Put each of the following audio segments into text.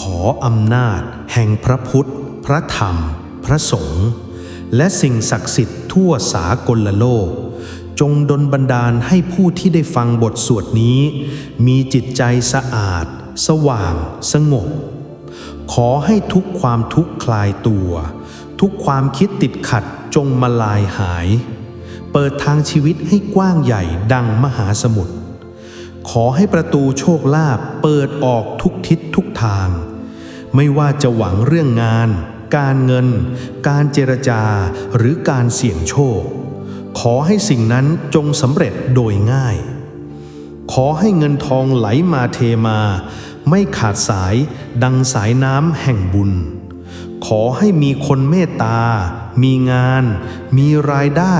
ขออำนาจแห่งพระพุทธ พระธรรม พระสงฆ์และสิ่งศักดิ์สิทธิ์ทั่วสากลโลก จงดลบันดาลให้ผู้ที่ได้ฟังบทสวดนี้ มีจิตใจสะอาด สว่าง สงบ ขอให้ทุกความทุกข์คลายตัว ทุกความคิดติดขัดจงมาลายหาย เปิดทางชีวิตให้กว้างใหญ่ดังมหาสมุทรขอให้ประตูโชคลาภเปิดออกทุกทิศทุกทาง ไม่ว่าจะหวังเรื่องงาน การเงิน การเจรจา หรือการเสี่ยงโชค ขอให้สิ่งนั้นจงสำเร็จโดยง่าย ขอให้เงินทองไหลมาเทมา ไม่ขาดสายดังสายน้ำแห่งบุญ ขอให้มีคนเมตตา มีงาน มีรายได้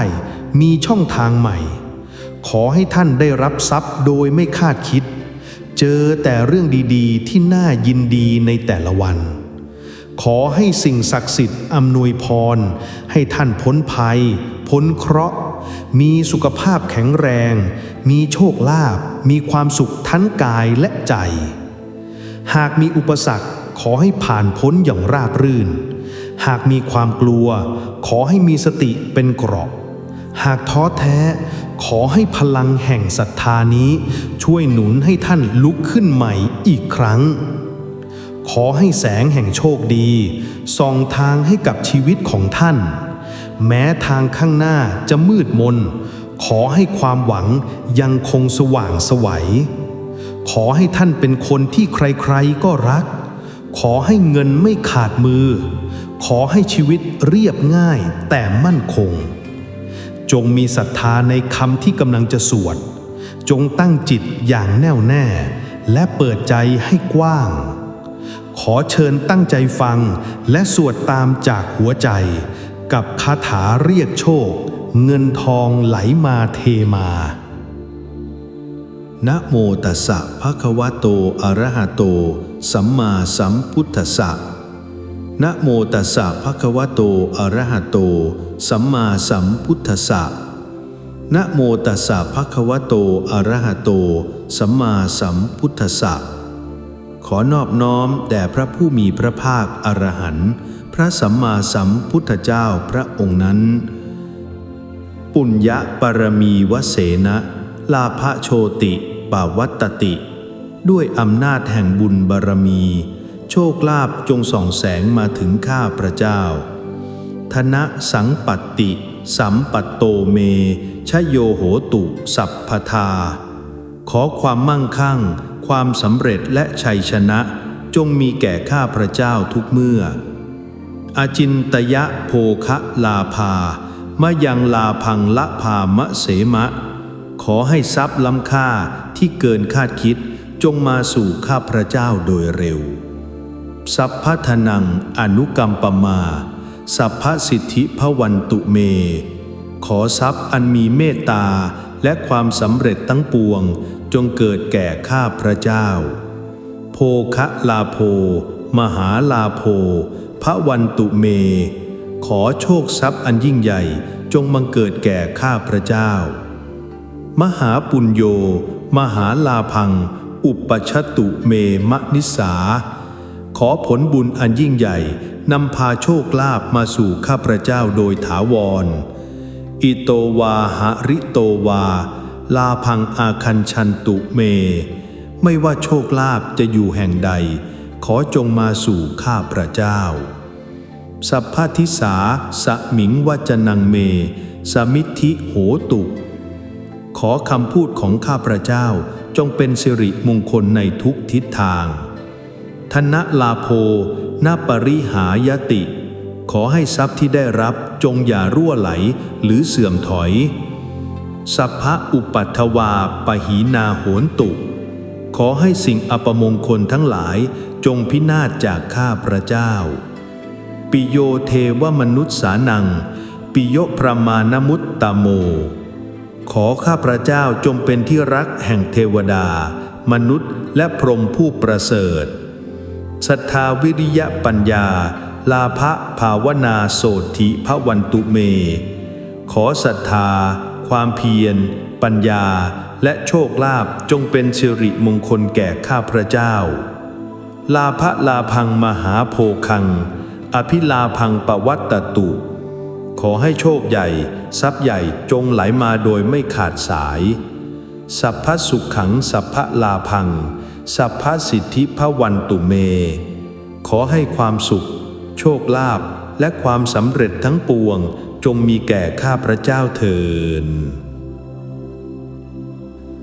มีช่องทางใหม่ ขอให้ท่านได้รับทรัพย์โดยไม่คาดคิด เจอแต่เรื่องดีๆ ที่น่ายินดีในแต่ละวัน ขอให้สิ่งศักดิ์สิทธิ์อำนวยพร ให้ท่านพ้นภัย พ้นเคราะห์ มีสุขภาพแข็งแรง มีโชคลาภมีความสุขทั้งกายและใจ หากมีอุปสรรคขอให้ผ่านพ้นอย่างราบรื่น หากมีความกลัว ขอให้มีสติเป็นเกราะ หากท้อแท้ ขอให้พลังแห่งศรัทธานี้ช่วยหนุนให้ท่านลุกขึ้นใหม่อีกครั้ง ขอให้แสงแห่งโชคดีส่องทางให้กับชีวิตของท่าน แม้ทางข้างหน้าจะมืดมน ขอให้ความหวังยังคงสว่างไสวัย ขอให้ท่านเป็นคนที่ใครๆก็รัก ขอให้เงินไม่ขาดมือ ขอให้ชีวิตเรียบง่ายแต่มั่นคง จงมีศรัทธาในคำที่กำลังจะสวด จงตั้งจิตอย่างแน่วแน่ และเปิดใจให้กว้าง ขอเชิญตั้งใจฟังและสวดตามจากหัวใจ กับคาถาเรียกโชค เงินทองไหลมาเทมานะโมตัสสะภะคะวะโตอะระหะโต สัมมาสัมพุทธัสสะ นะโมตัสสะภะคะวะโต อะระหะโต สัมมาสัมพุทธัสสะนะโมตัสสะภะคะวะโต อะระหะโต สัมมาสัมพุทธัสสะ ขอนอบน้อมแด่พระผู้มีพระภาคอรหันต์ พระสัมมาสัมพุทธเจ้าพระองค์นั้น ปุญญปรมีวเสนะลาภโชติปาวัตตติ ด้วยอำนาจแห่งบุญบารมี โชคลาภจงส่องแสงมาถึงข้าพระเจ้า ธนะสังปัตติ สัมปัตโตเม ชโยโหตุสัพพทา ขอความมั่งคั่ง ความสำเร็จและชัยชนะ จงมีแก่ข้าพระเจ้าทุกเมื่ออาจินตยะโภคะลาภามะยังลาพังละพามะเสมะ ขอให้ทรัพย์ล้ำค่าที่เกินคาดคิดจงมาสู่ข้าพระเจ้าโดยเร็ว สัพพทนังอนุกรรมปมา สัพพสิทธิพวันตุเม ขอทรัพย์อันมีเมตตาและความสำเร็จทั้งปวงจงเกิดแก่ข้าพระเจ้า โภคะลาโภ มหาลาโภพระวันตุเม ขอโชคทรัพย์อันยิ่งใหญ่จงบังเกิดแก่ข้าพระเจ้า มหาปุญโย มหาลาพัง อุปชตุเมมะนิสา ขอผลบุญอันยิ่งใหญ่นำพาโชคลาภมาสู่ข้าพระเจ้าโดยถาวร อิโตวาหะริโตวา ลาพังอาคันชันตุเม ไม่ว่าโชคลาภจะอยู่แห่งใด ขอจงมาสู่ข้าพระเจ้า สัพพทิสาสมิงวัจนังเม สมิทธิโหตุ ขอคำพูดของข้าพระเจ้าจงเป็นสิริมงคลในทุกทิศทาง ธนลาโภนาปริหายติ ขอให้ทรัพย์ที่ได้รับจงอย่ารั่วไหลหรือเสื่อมถอย สัพพะอุปัทถวาปหีนาโหนตุ ขอให้สิ่งอัปมงคลทั้งหลายจงพินาศจากข้าพระเจ้า ปิโยเทวมนุษย์สานัง ปิโยพระมานมุตตโม ขอข้าพระเจ้าจงเป็นที่รักแห่งเทวดา มนุษย์และพรหมผู้ประเสริฐ ศรัทธาวิริยะปัญญา ลาภภาวนาโสธิพระวันตุเม ขอศรัทธา ความเพียร ปัญญา และโชคลาภจงเป็นสิริมงคลแก่ข้าพระเจ้า ลาภลาพังมหาโพคัง อภิลาพังปวัตตตุ ขอให้โชคใหญ่ ทรัพย์ใหญ่จงไหลมาโดยไม่ขาดสาย สัพพสุขขังสัพพลาพัง สัพพสิทธิพวันตุเม ขอให้ความสุข โชคลาภและความสำเร็จทั้งปวงจงมีแก่ข้าพระเจ้าเถิน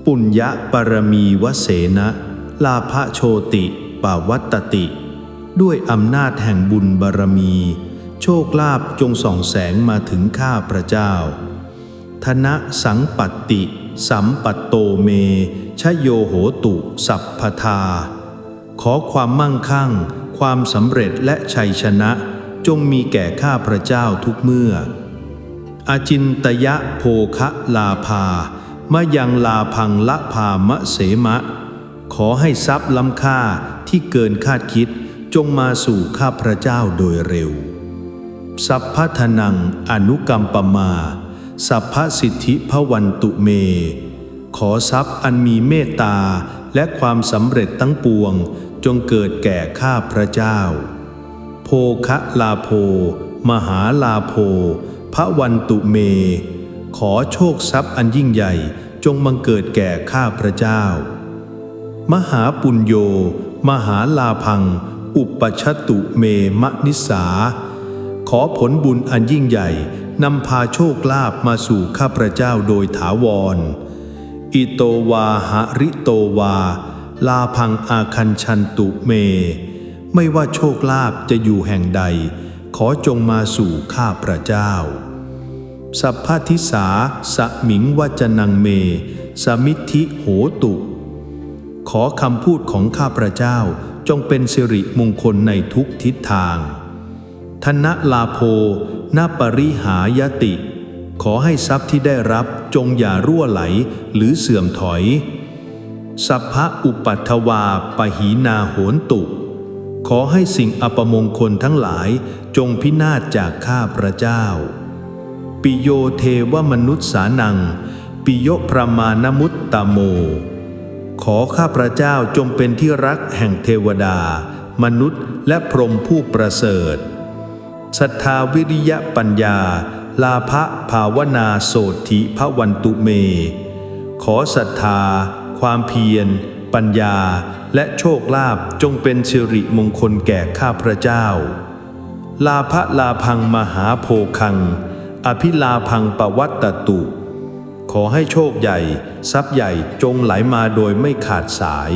ปุญญปรมีวเสนะ ลาภโชติปาวัตตติ ด้วยอำนาจแห่งบุญบารมี โชคลาภจงส่องแสงมาถึงข้าพระเจ้า ธนะสังปัตติ สัมปัตโตเม ชโยโหตุสัพพทา ขอความมั่งคั่ง ความสำเร็จและชัยชนะ จงมีแก่ข้าพระเจ้าทุกเมื่ออาจินตยะโภคะลาภามะยังลาพังละพามะเสมะ ขอให้ทรัพย์ล้ำค่าที่เกินคาดคิดจงมาสู่ข้าพระเจ้าโดยเร็ว สัพพทนังอนุกรรมปมา สัพพสิทธิพวันตุเม ขอทรัพย์อันมีเมตตาและความสำเร็จทั้งปวงจงเกิดแก่ข้าพระเจ้าโภคะลาโภมหาลาโภพระวันตุเม ขอโชคทรัพย์อันยิ่งใหญ่จงบังเกิดแก่ข้าพระเจ้า มหาปุญโย มหาลาพัง อุปชตตุเมมะนิสา ขอผลบุญอันยิ่งใหญ่นำพาโชคลาภมาสู่ข้าพระเจ้าโดยถาวร อิโตวาหะริโตวา ลาพังอาคันชันตุเม ไม่ว่าโชคลาภจะอยู่แห่งใด ขอจงมาสู่ข้าพระเจ้า สัพพทิสาสมิงวัจนังเม สมิทธิโหตุ ขอคำพูดของข้าพระเจ้าจงเป็นสิริมงคลในทุกทิศทาง ธนลาโภนาปริหายติ ขอให้ทรัพย์ที่ได้รับจงอย่ารั่วไหลหรือเสื่อมถอย สัพพะอุปัทวาปหีนาโหนตุ ขอให้สิ่งอัปมงคลทั้งหลายจงพินาศจากข้าพระเจ้า ปิโยเทวมนุษย์สานัง ปิโยพระมานมุตตโม ขอข้าพระเจ้าจงเป็นที่รักแห่งเทวดา มนุษย์และพรหมผู้ประเสริฐศรัทธาวิริยะปัญญา ลาภภาวนาโสธิพระวันตุเม ขอศรัทธา ความเพียร ปัญญา และโชคลาภจงเป็นสิริมงคลแก่ข้าพระเจ้า ลาภลาพังมหาโพคัง อภิลาพังปวัตตตุ ขอให้โชคใหญ่ ทรัพย์ใหญ่จงไหลมาโดยไม่ขาดสาย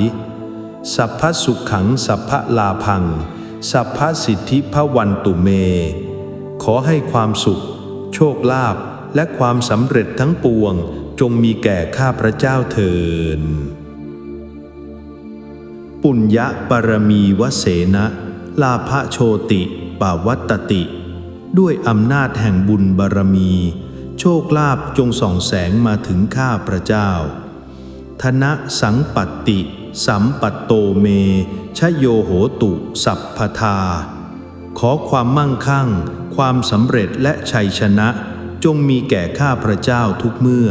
สัพพสุขขังสัพพลาพัง สัพพสิทธิพวันตุเม ขอให้ความสุข โชคลาภและความสำเร็จทั้งปวงจงมีแก่ข้าพระเจ้าเถิน ปุญญปรมีวเสนะลาภโชติปาวัตตติ ด้วยอำนาจแห่งบุญบารมี โชคลาภจงส่องแสงมาถึงข้าพระเจ้า ธนะสังปัตติ สัมปัตโตเม ชโยโหตุ สัพพทา ขอความมั่งคั่ง ความสำเร็จและชัยชนะจงมีแก่ข้าพระเจ้าทุกเมื่อ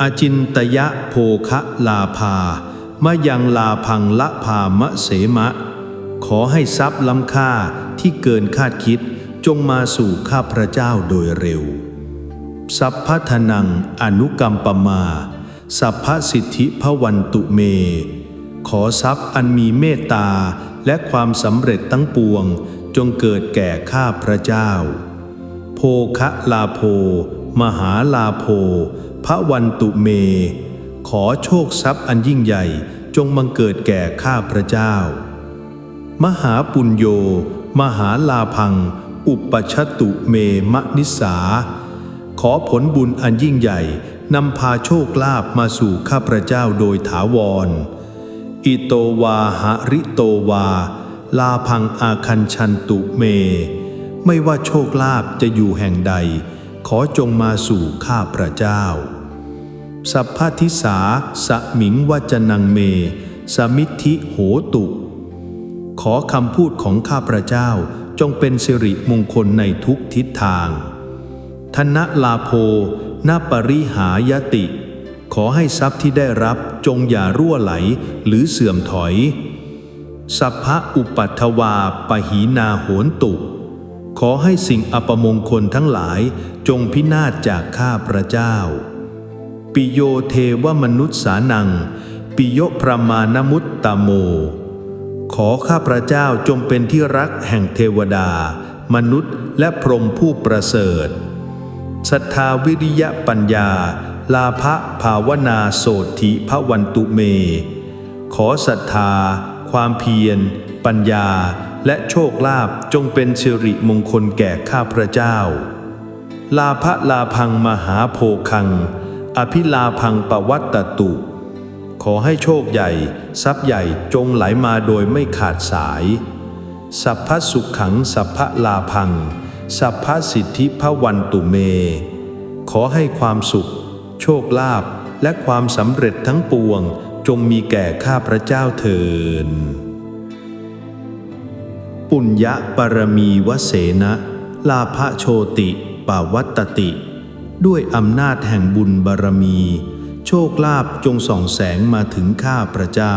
อาจินตยะโภคะลาภามะยังลาพังละพามะเสมะ ขอให้ทรัพย์ล้ำค่าที่เกินคาดคิดจงมาสู่ข้าพระเจ้าโดยเร็ว สัพพทนังอนุกรรมปมา สัพพสิทธิพวันตุเม ขอทรัพย์อันมีเมตตาและความสำเร็จทั้งปวง จงเกิดแก่ข้าพระเจ้าโภคะลาโภมหาลาโภพระวันตุเม ขอโชคทรัพย์อันยิ่งใหญ่จงบังเกิดแก่ข้าพระเจ้า มหาปุญโย มหาลาพัง อุปชตตุเมมะนิสา ขอผลบุญอันยิ่งใหญ่นำพาโชคลาภมาสู่ข้าพระเจ้าโดยถาวร อิโตวาหะริโตวา ลาพังอาคันชันตุเม ไม่ว่าโชคลาภจะอยู่แห่งใด ขอจงมาสู่ข้าพระเจ้า สัพพทิสาสมิงวัจนังเม สมิทธิโหตุ ขอคำพูดของข้าพระเจ้าจงเป็นสิริมงคลในทุกทิศทาง ธนลาโภนาปริหายติ ขอให้ทรัพย์ที่ได้รับจงอย่ารั่วไหลหรือเสื่อมถอย สัพพะอุปัทวาปหีนาโหนตุ ขอให้สิ่งอัปมงคลทั้งหลายจงพินาศจากข้าพระเจ้า ปิโยเทวมนุษย์สานัง ปิโยพระมานมุตตโม ขอข้าพระเจ้าจงเป็นที่รักแห่งเทวดา มนุษย์และพรหมผู้ประเสริฐศรัทธาวิริยะปัญญา ลาภภาวนาโสธิพระวันตุเม ขอศรัทธา ความเพียร ปัญญา และโชคลาภจงเป็นสิริมงคลแก่ข้าพระเจ้า ลาภลาพังมหาโพคัง อภิลาพังปวัตตตุ ขอให้โชคใหญ่ ทรัพย์ใหญ่จงไหลมาโดยไม่ขาดสาย สัพพสุขขังสัพพลาพัง สัพพสิทธิพวันตุเม ขอให้ความสุข โชคลาภและความสำเร็จทั้งปวง จงมีแก่ข้าพระเจ้าเถิดปุญญปรมีวเสนะลาภโชติปาวัตตติ ด้วยอำนาจแห่งบุญบารมี โชคลาภจงส่องแสงมาถึงข้าพระเจ้า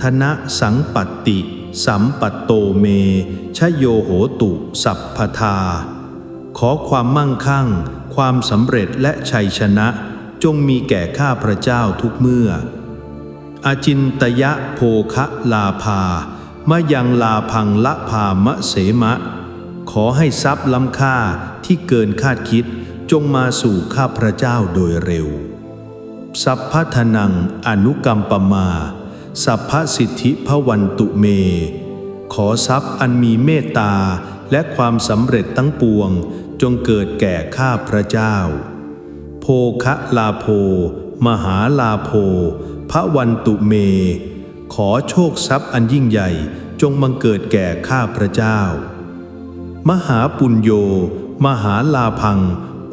ธนะสังปัตติ สัมปัตโตเม ชโยโหตุสัพพทา ขอความมั่งคั่ง ความสำเร็จและชัยชนะ จงมีแก่ข้าพระเจ้าทุกเมื่อ อาจินตยะโภคะลาภามะยังลาพังละพามะเสมะ ขอให้ทรัพย์ล้ำค่าที่เกินคาดคิดจงมาสู่ข้าพระเจ้าโดยเร็ว สัพพทนังอนุกรรมปมา สัพพสิทธิพวันตุเม ขอทรัพย์อันมีเมตตาและความสำเร็จทั้งปวงจงเกิดแก่ข้าพระเจ้าโภคะลาโภมหาลาโภ พระวันตุเม ขอโชคทรัพย์อันยิ่งใหญ่จงบังเกิดแก่ข้าพระเจ้า มหาปุญโย มหาลาพัง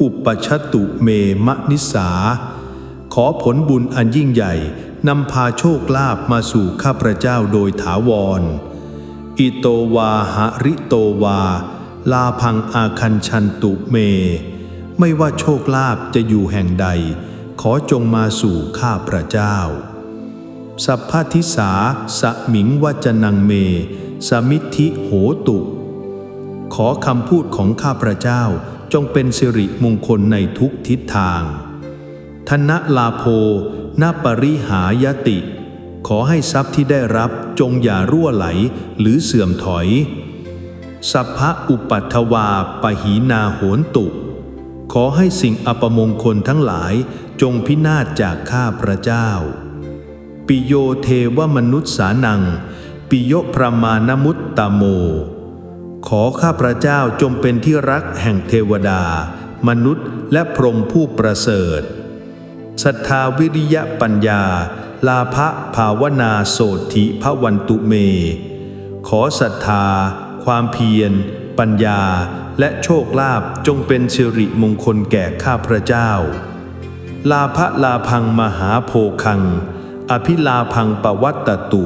อุปชตตุเมมะนิสา ขอผลบุญอันยิ่งใหญ่นำพาโชคลาภมาสู่ข้าพระเจ้าโดยถาวร อิโตวาหะริโตวา ลาพังอาคันชันตุเม ไม่ว่าโชคลาภจะอยู่แห่งใด ขอจงมาสู่ข้าพระเจ้า สัพพทิสาสมิงวัจนังเม สมิทธิโหตุ ขอคำพูดของข้าพระเจ้าจงเป็นสิริมงคลในทุกทิศทาง ธนลาโภนาปริหายติ ขอให้ทรัพย์ที่ได้รับจงอย่ารั่วไหลหรือเสื่อมถอย สัพพะอุปัทวาปหีนาโหนตุ ขอให้สิ่งอัปมงคลทั้งหลายจงพินาศจากข้าพระเจ้า ปิโยเทวมนุษย์สานัง ปิโยพรมานมุตตโม ขอข้าพระเจ้าจงเป็นที่รักแห่งเทวดา มนุษย์และพรหมผู้ประเสริฐศรัทธาวิริยะปัญญา ลาภภาวนาโสธิพระวันตุเม ขอศรัทธา ความเพียร ปัญญา และโชคลาภจงเป็นสิริมงคลแก่ข้าพระเจ้า ลาภลาพังมหาโพคัง อภิลาพังปวัตตตุ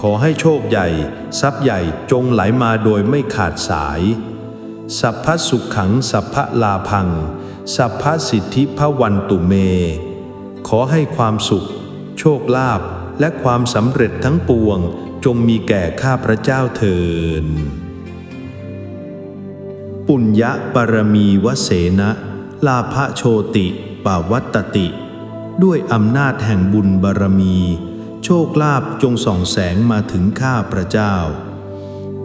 ขอให้โชคใหญ่ ทรัพย์ใหญ่จงไหลมาโดยไม่ขาดสาย สัพพสุขขังสัพพลาพัง สัพพสิทธิพวันตุเม ขอให้ความสุข โชคลาภและความสำเร็จทั้งปวงจงมีแก่ข้าพระเจ้าเถิดปุญญปรมีวเสนะ ลาภโชติปาวัตติ ด้วยอำนาจแห่งบุญบารมี โชคลาภจงส่องแสงมาถึงข้าพระเจ้า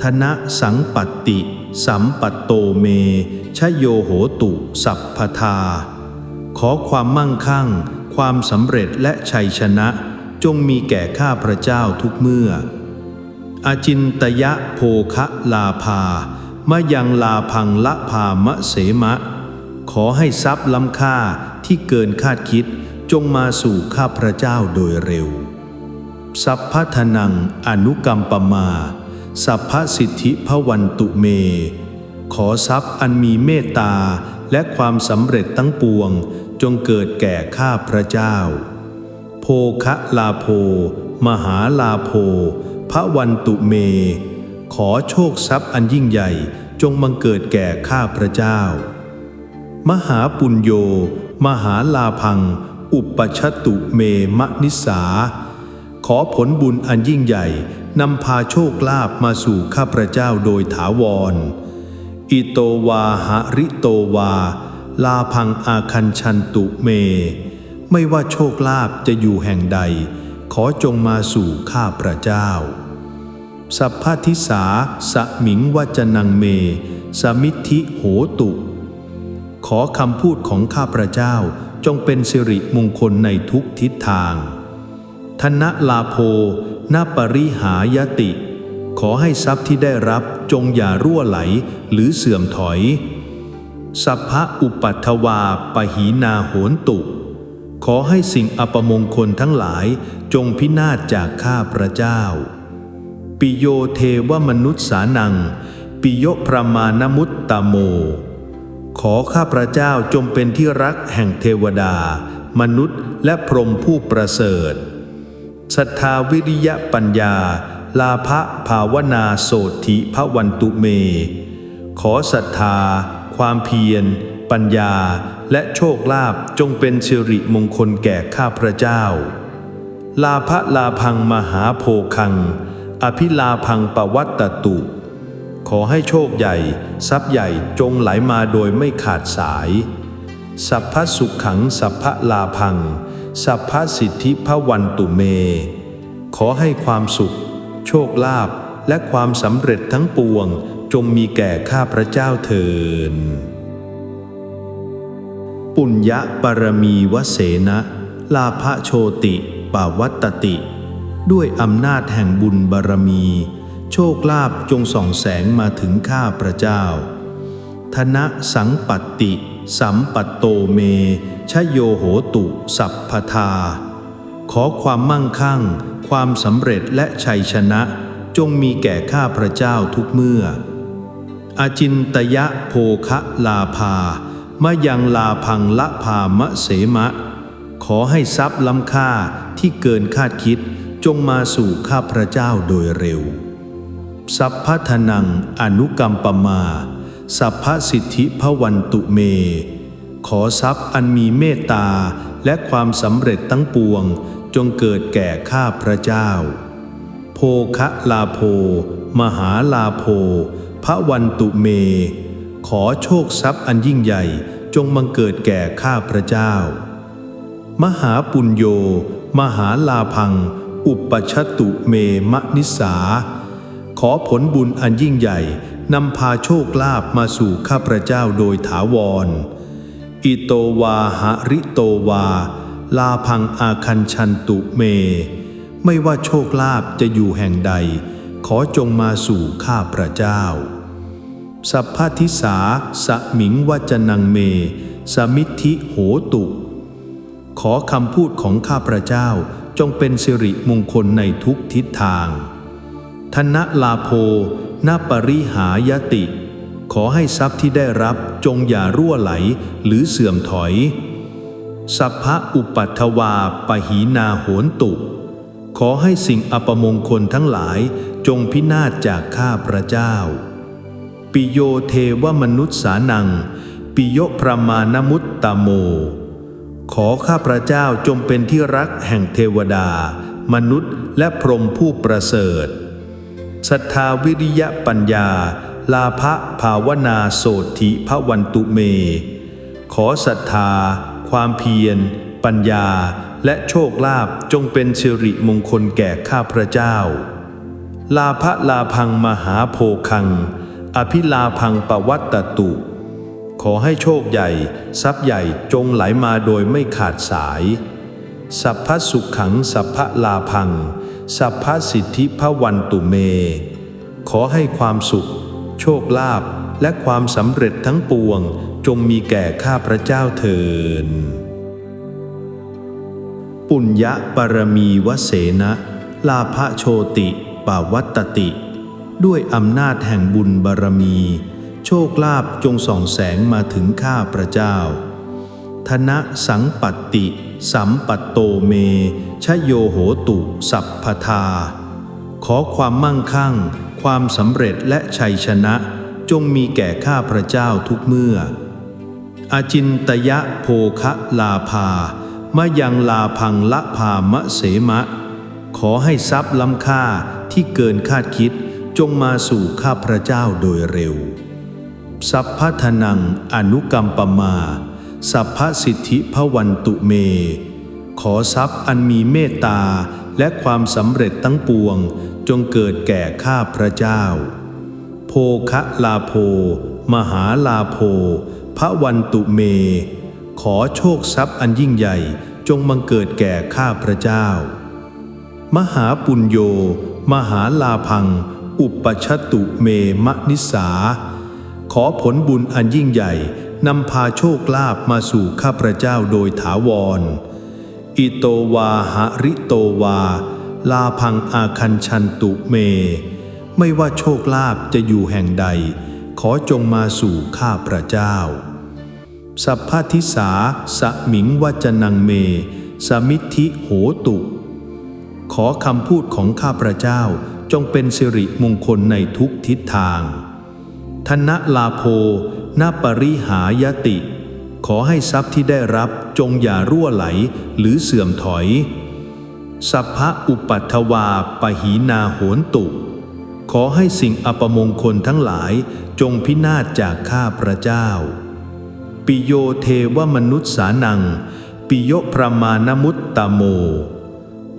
ธนะสังปัตติ สัมปัตโตเม ชโยโหตุสัพพทา ขอความมั่งคั่ง ความสำเร็จและชัยชนะจงมีแก่ข้าพระเจ้าทุกเมื่ออาจินตยะโภคะลาภามะยังลาพังละพามะเสมะ ขอให้ทรัพย์ล้ำค่าที่เกินคาดคิด จงมาสู่ข้าพระเจ้าโดยเร็ว สัพพทนังอนุกรรมปมา สัพพสิทธิพวันตุเม ขอทรัพย์อันมีเมตตาและความสำเร็จทั้งปวงจงเกิดแก่ข้าพระเจ้า โภคะลาโภ มหาลาโภพระวันตุเม ขอโชคทรัพย์อันยิ่งใหญ่จงบังเกิดแก่ข้าพระเจ้า มหาปุญโย มหาลาพัง อุปชตุเมมะนิสา ขอผลบุญอันยิ่งใหญ่นำพาโชคลาภมาสู่ข้าพระเจ้าโดยถาวร อิโตวาหะริโตวา ลาพังอาคันชันตุเม ไม่ว่าโชคลาภจะอยู่แห่งใด ขอจงมาสู่ข้าพระเจ้า สัพพทิสาสมิงวัจนังเม สมิทธิโหตุ ขอคำพูดของข้าพระเจ้า จงเป็นสิริมงคลในทุกทิศทาง ธนลาโภนาปริหายติ ขอให้ทรัพย์ที่ได้รับจงอย่ารั่วไหลหรือเสื่อมถอย สัพพะอุปัทวาปหีนาโหนตุ ขอให้สิ่งอัปมงคลทั้งหลายจงพินาศจากข้าพระเจ้า ปิโยเทวมนุษย์สานัง ปิโยพระมานมุตตโม ขอข้าพระเจ้าจงเป็นที่รักแห่งเทวดา มนุษย์และพรหมผู้ประเสริฐศรัทธาวิริยะปัญญา ลาภภาวนาโสธิพระวันตุเม ขอศรัทธา ความเพียร ปัญญา และโชคลาภจงเป็นสิริมงคลแก่ข้าพระเจ้า ลาภลาพังมหาโพคัง อภิลาพังปวัตตตุ ขอให้โชคใหญ่ ทรัพย์ใหญ่จงไหลมาโดยไม่ขาดสาย สัพพสุขขัง สัพพลาพัง สัพพสิทธิพวันตุเม ขอให้ความสุข โชคลาภและความสำเร็จทั้งปวงจงมีแก่ข้าพระเจ้าเถิน ปุญญปรมีวเสนะ ลาภโชติปาวัตติ ด้วยอำนาจแห่งบุญบารมี ชคลาภจงส่องแสงมาถึงข้าพระเจ้า ธนะสังปัตติ สัมปัตโตเม ชโยโหตุ สัพพทา ขอความมั่งคั่ง ความสำเร็จและชัยชนะ จงมีแก่ข้าพระเจ้าทุกเมื่อ อาจินตยะโภคะลาภามะยังลาพังละพามะเสมะ ขอให้ทรัพย์ล้ำค่าที่เกินคาดคิดจงมาสู่ข้าพระเจ้าโดยเร็ว สัพพทนังอนุกรรมปมา สัพพสิทธิพวันตุเม ขอทรัพย์อันมีเมตตาและความสำเร็จทั้งปวงจงเกิดแก่ข้าพระเจ้า โภคะลาโภ มหาลาโภพระวันตุเม ขอโชคทรัพย์อันยิ่งใหญ่จงบังเกิดแก่ข้าพระเจ้า มหาปุญโย มหาลาพัง อุปชตุเมมะนิสา ขอผลบุญอันยิ่งใหญ่นำพาโชคลาภมาสู่ข้าพระเจ้าโดยถาวร อิโตวาหะริโตวา ลาพังอาคันชันตุเม ไม่ว่าโชคลาภจะอยู่แห่งใด ขอจงมาสู่ข้าพระเจ้า สัพพทิสาสมิงวัจนังเม สมิทธิโหตุ ขอคำพูดของข้าพระเจ้าจงเป็นสิริมงคลในทุกทิศทาง ธนลาโภนาปริหายติ ขอให้ทรัพย์ที่ได้รับจงอย่ารั่วไหลหรือเสื่อมถอย สัพพะอุปัทวาปหีนาโหนตุ ขอให้สิ่งอัปมงคลทั้งหลายจงพินาศจากข้าพระเจ้า ปิโยเทวมนุษย์สานัง ปิโยพระมานมุตตโม ขอข้าพระเจ้าจงเป็นที่รักแห่งเทวดา มนุษย์และพรหมผู้ประเสริฐ ศรัทธาวิริยะปัญญา ลาภภาวนาโสธิพระวันตุเม ขอศรัทธา ความเพียร ปัญญา และโชคลาภจงเป็นสิริมงคลแก่ข้าพระเจ้า ลาภลาพังมหาโพคัง อภิลาพังปวัตตตุ ขอให้โชคใหญ่ ทรัพย์ใหญ่จงไหลมาโดยไม่ขาดสาย สัพพสุขขังสัพพลาพัง สัพพสิทธิพวันตุเม ขอให้ความสุข โชคลาภและความสำเร็จทั้งปวงจงมีแก่ข้าพระเจ้าเถิน ปุญญปรมีวเสนะลาภโชติปาวัตตติ ด้วยอำนาจแห่งบุญบารมี โชคลาภจงส่องแสงมาถึงข้าพระเจ้า ธนะสังปัตติ สัมปัตโตเม ชโยโหตุสัพพทา ขอความมั่งคั่ง ความสำเร็จและชัยชนะ จงมีแก่ข้าพระเจ้าทุกเมื่ออาจินตยะโภคะลาภามะยังลาพังละพามะเสมะ ขอให้ทรัพย์ล้ำค่าที่ที่เกินคาดคิดจงมาสู่ข้าพระเจ้าโดยเร็ว สัพพทนังอนุกรรมปมา สัพพสิทธิพวันตุเม ขอทรัพย์อันมีเมตตาและความสำเร็จทั้งปวงจงเกิดแก่ข้าพระเจ้า โภคะลาโภ มหาลาโภพระวันตุเม ขอโชคทรัพย์อันยิ่งใหญ่จงบังเกิดแก่ข้าพระเจ้า มหาปุญโย มหาลาพัง อุปชตตุเมมะนิสา ขอผลบุญอันยิ่งใหญ่ นำพาโชคลาภมาสู่ข้าพระเจ้าโดยถาวร อิโตวาหะริโตวา ลาพังอาคันชันตุเม ไม่ว่าโชคลาภจะอยู่แห่งใด ขอจงมาสู่ข้าพระเจ้า สัพพทิสาสมิงวัจนังเม สมิทธิโหตุ ขอคำพูดของข้าพระเจ้าจงเป็นสิริมงคลในทุกทิศทาง ธนลาโภ นปริหายติ ขอให้ทรัพย์ที่ได้รับจงอย่ารั่วไหลหรือเสื่อมถอย สัพพะอุปัตวาปหีนาโหนตุ ขอให้สิ่งอัปมงคลทั้งหลายจงพินาศจากข้าพระเจ้า ปิโยเทวมนุษย์สานัง ปิโยพระมาณมุตตโม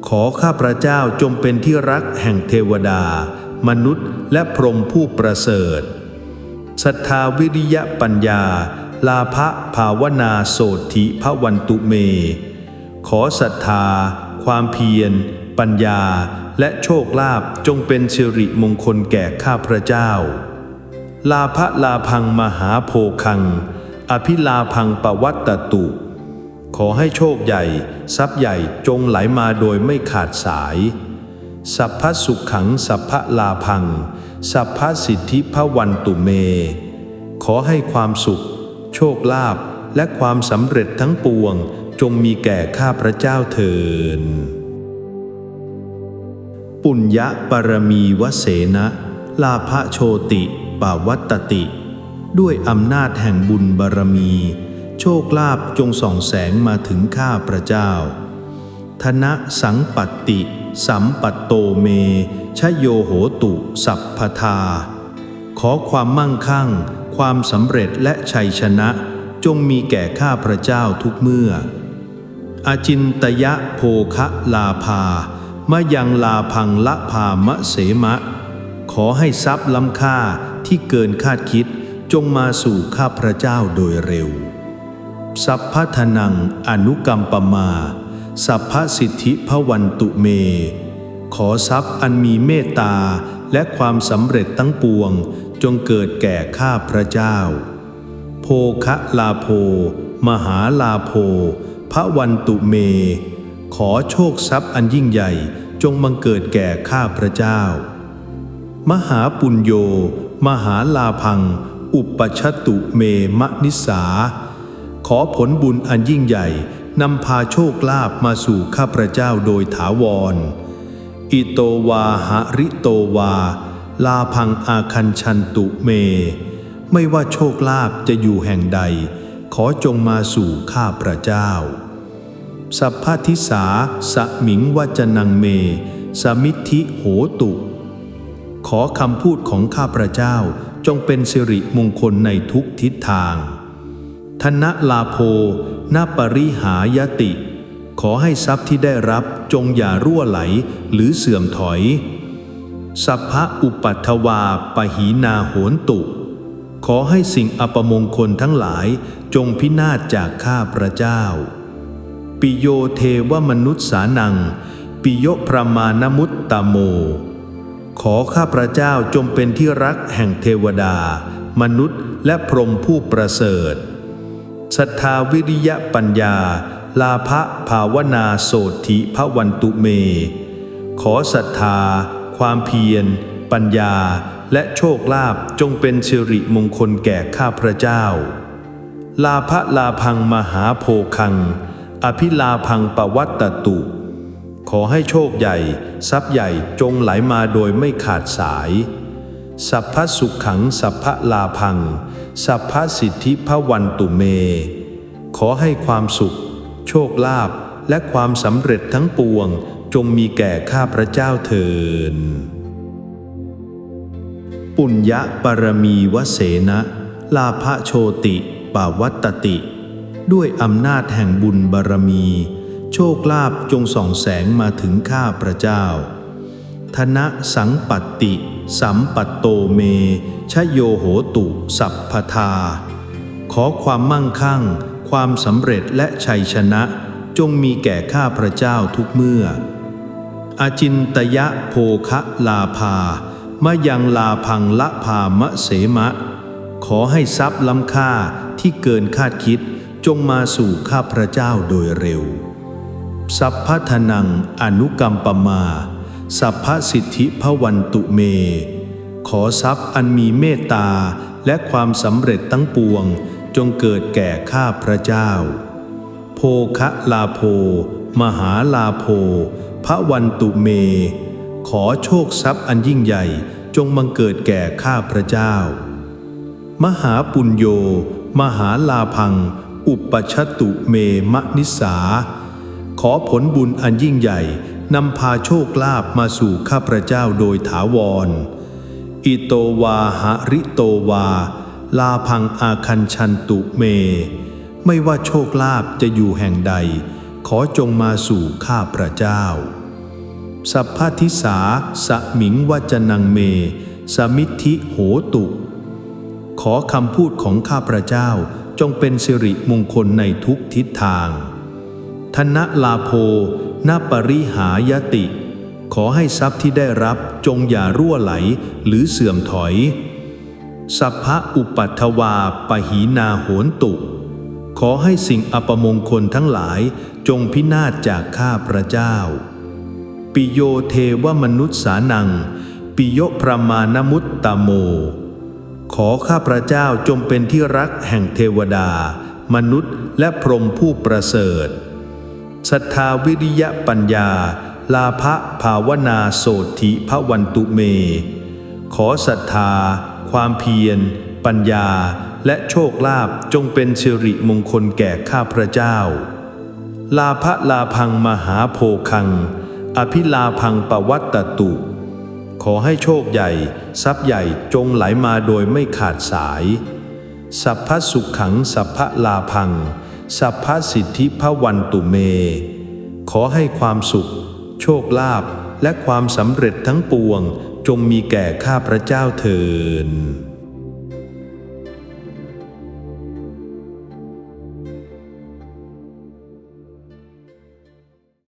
ขอข้าพระเจ้าจงเป็นที่รักแห่งเทวดา มนุษย์และพรหมผู้ประเสริฐ ศรัทธาวิริยะปัญญา ลาภภาวนาโสธิพระวันตุเม ขอศรัทธา ความเพียร ปัญญา และโชคลาภจงเป็นสิริมงคลแก่ข้าพระเจ้า ลาภลาพังมหาโพคัง อภิลาพังปวัตตตุ ขอให้โชคใหญ่ ทรัพย์ใหญ่จงไหลมาโดยไม่ขาดสาย สัพพสุขขังสัพพลาพัง สัพพสิทธิพวันตุเม ขอให้ความสุข โชคลาภและความสำเร็จทั้งปวงจงมีแก่ข้าพระเจ้าเถิดปุญญปรมีวเสนะ ลาภโชติปาวัตตติ ด้วยอำนาจแห่งบุญบารมี โชคลาภจงส่องแสงมาถึงข้าพระเจ้า ธนะสังปัตติ สัมปัตโตเม ชโยโหตุสัพพทา ขอความมั่งคั่ง ความสำเร็จและชัยชนะ จงมีแก่ข้าพระเจ้าทุกเมื่ออาจินตยะโภคะลาภามะยังลาพังละพามะเสมะ ขอให้ทรัพย์ล้ำค่าที่เกินคาดคิดจงมาสู่ข้าพระเจ้าโดยเร็ว สัพพทนังอนุกรรมปมา สัพพสิทธิพวันตุเม ขอทรัพย์อันมีเมตตาและความสำเร็จทั้งปวงจงเกิดแก่ข้าพระเจ้า โภคะลาโภ มหาลาโภพระวันตุเม ขอโชคทรัพย์อันยิ่งใหญ่จงบังเกิดแก่ข้าพระเจ้า มหาปุญโย มหาลาพัง อุปชตตุเมมะนิสา ขอผลบุญอันยิ่งใหญ่ นำพาโชคลาภมาสู่ข้าพระเจ้าโดยถาวร อิโตวาหะริโตวา ลาพังอาคันชันตุเม ไม่ว่าโชคลาภจะอยู่แห่งใด ขอจงมาสู่ข้าพระเจ้า สัพพทิสาสมิงวัจนังเม สมิทธิโหตุ ขอคำพูดของข้าพระเจ้าจงเป็นสิริมงคลในทุกทิศทาง ธนลาโภ นาปริหายติ ขอให้ทรัพย์ที่ได้รับจงอย่ารั่วไหลหรือเสื่อมถอย สัพพะอุปัตวาปหีนาโหนตุ ขอให้สิ่งอัปมงคลทั้งหลายจงพินาศจากข้าพระเจ้า ปิโยเทวมนุษย์สานัง ปิโยพระมาณมุตตโม ขอข้าพระเจ้าจงเป็นที่รักแห่งเทวดา มนุษย์และพรหมผู้ประเสริฐ ศรัทธาวิริยะปัญญา ลาภภาวนาโสธิพระวันตุเม ขอศรัทธา ความเพียร ปัญญา และโชคลาภจงเป็นสิริมงคลแก่ข้าพระเจ้า ลาภลาพังมหาโพคัง อภิลาพังปวัตตตุ ขอให้โชคใหญ่ ทรัพย์ใหญ่จงไหลมาโดยไม่ขาดสาย สัพพสุขขังสัพพลาพัง สัพพสิทธิพวันตุเม ขอให้ความสุข โชคลาภและความสำเร็จทั้งปวงจงมีแก่ข้าพระเจ้าเถิดปุญญปรมีวเสนะลาภโชติปาวัตตติ ด้วยอำนาจแห่งบุญบารมี โชคลาภจงส่องแสงมาถึงข้าพระเจ้า ธนะสังปัตติ สัมปัตโตเม ชโยโหตุ สัพพทา ขอความมั่งคั่ง ความสำเร็จและชัยชนะ จงมีแก่ข้าพระเจ้าทุกเมื่อ อาจินตยะโภคะลาภามะยังลาพังละพามะเสมะ ขอให้ทรัพย์ล้ำค่าที่เกินคาดคิดจงมาสู่ข้าพระเจ้าโดยเร็ว สัพพทนังอนุกรรมปมา สัพพสิทธิพวันตุเม ขอทรัพย์อันมีเมตตาและความสำเร็จทั้งปวงจงเกิดแก่ข้าพระเจ้า โภคะลาโภ มหาลาโภพระวันตุเม ขอโชคทรัพย์อันยิ่งใหญ่จงบังเกิดแก่ข้าพระเจ้า มหาปุญโย มหาลาพัง อุปชตุเมมะนิสา ขอผลบุญอันยิ่งใหญ่ นำพาโชคลาภมาสู่ข้าพระเจ้าโดยถาวร อิโตวาหะริโตวา ลาพังอาคันชันตุเม ไม่ว่าโชคลาภจะอยู่แห่งใด ขอจงมาสู่ข้าพระเจ้า สัพพทิสาสมิงวัจนังเม สมิทธิโหตุ ขอคำพูดของข้าพระเจ้าจงเป็นสิริมงคลในทุกทิศทาง ธนลาโภ นปริหายติ ขอให้ทรัพย์ที่ได้รับจงอย่ารั่วไหลหรือเสื่อมถอย สัพพะอุปัทวาปหีนาโหนตุ ขอให้สิ่งอัปมงคลทั้งหลายจงพินาศจากข้าพระเจ้า ปิโยเทวมนุษย์สานัง ปิโยพระมานมุตตโม ขอข้าพระเจ้าจงเป็นที่รักแห่งเทวดา มนุษย์และพรหมผู้ประเสริฐ ศรัทธาวิริยะปัญญา ลาภภาวนาโสธิพระวันตุเม ขอศรัทธา ความเพียร ปัญญา และโชคลาภจงเป็นสิริมงคลแก่ข้าพระเจ้า ลาภลาพังมหาโพคัง อภิลาพังปวัตตตุ ขอให้โชคใหญ่ ทรัพย์ใหญ่จงไหลมาโดยไม่ขาดสาย สัพพสุขขังสัพพลาพัง สัพพสิทธิพวันตุเม ขอให้ความสุข โชคลาภและความสำเร็จทั้งปวงจงมีแก่ข้าพระเจ้าเถิด